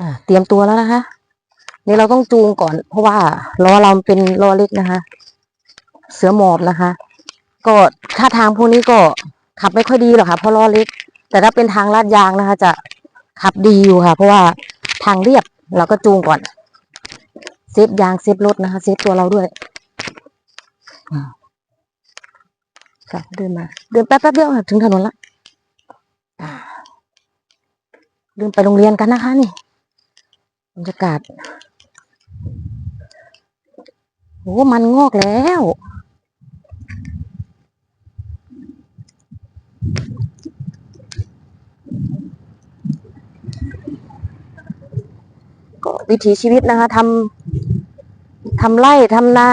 อ่าเตรียมตัวแล้วนะคะ นี่เราต้องจูงก่อน เพราะว่าล้อเราเป็นล้อเล็กนะคะ เสือหมอบนะคะ ก็ถ้าทางพวกนี้ก็ขับไม่ค่อยดีหรอกค่ะเพราะล้อเล็ก แต่ถ้าเป็นทางลาดยางนะคะ จะขับดีอยู่ค่ะ เพราะว่าทางเรียบเราก็จูงก่อนเซฟยางเซฟรถนะคะเซฟตัวเราด้วยค่ะเดินมา เดินแป๊บแป๊บเดียวถึงถนนละเดินไปโรงเรียนกันนะคะนี่ บรรยากาศโอ้มันงอกแล้วก็วิถีชีวิตนะคะทำทำไร่ทำนา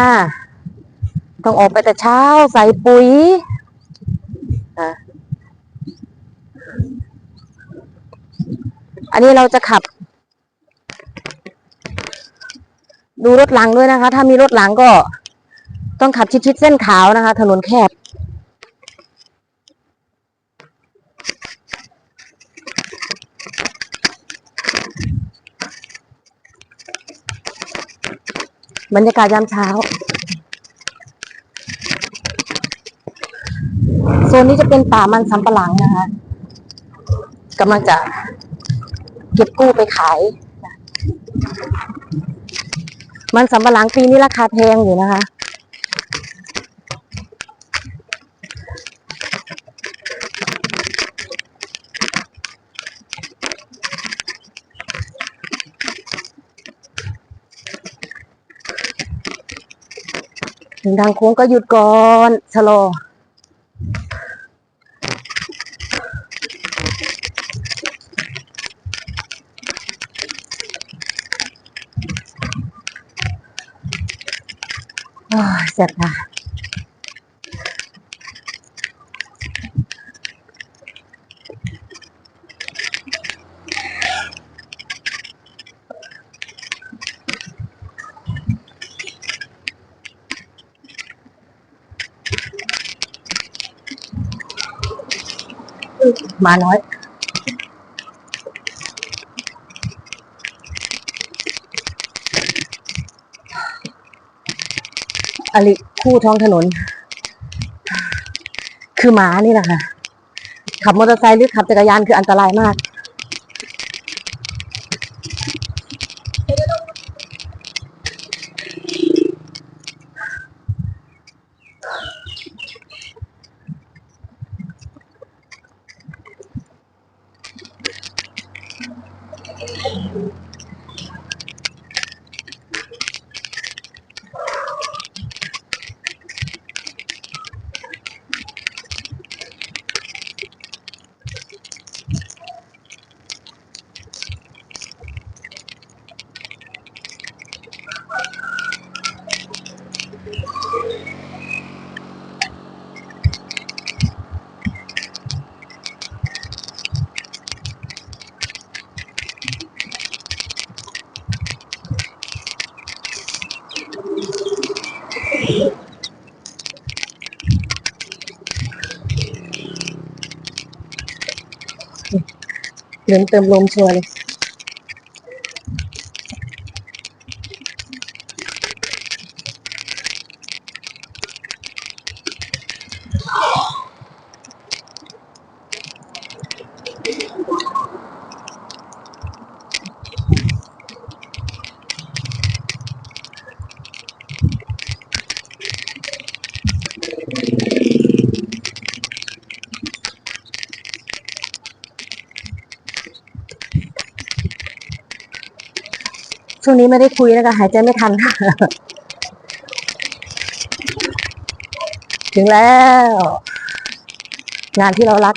ต้องออกไปแต่เช้าใส่ปุ๋ยอันนี้เราจะขับ ดูรถหลังด้วยนะคะ ถ้ามีรถหลังก็ต้องขับชิดๆเส้นขาวนะคะ ถนนแคบ บรรยากาศยามเช้า โซนนี้จะเป็นป่ามันสำปะหลังนะคะกำลังจะเก็บกู้ไปขาย มันสำปะหลังปีนี้ราคาแพงอยู่นะคะ ถึงทางโค้งก็หยุดก่อนชะลอ อ้าวเสร็จค่ะ มาน้ อยอลิคู่ท้องถนน คือหมานี่แหละค่ะขับมอเตอร์ไซค์หรือขับจักรยานคืออันตรายมาก เดินเติมลมชัวร์เลย ช่วงนี้ไม่ได้คุยนะคะหายใจไม่ทันถึงแล้ว งานที่เรารัก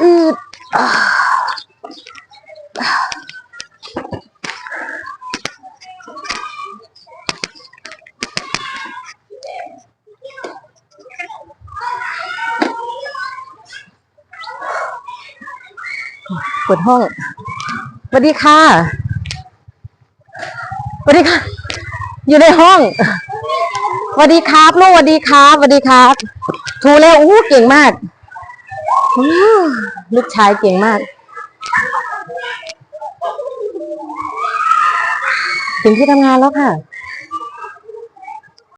อืดเปิดห้องสวัสดีค่ะสวัสดีค่ะ อยู่ในห้องสวัสดีครับลูกสวัสดีครับสวัสดีครับ ทูเล่อู้เก่งมาก ลูกชายเก่งมาก ถึงที่ทำงานแล้วค่ะ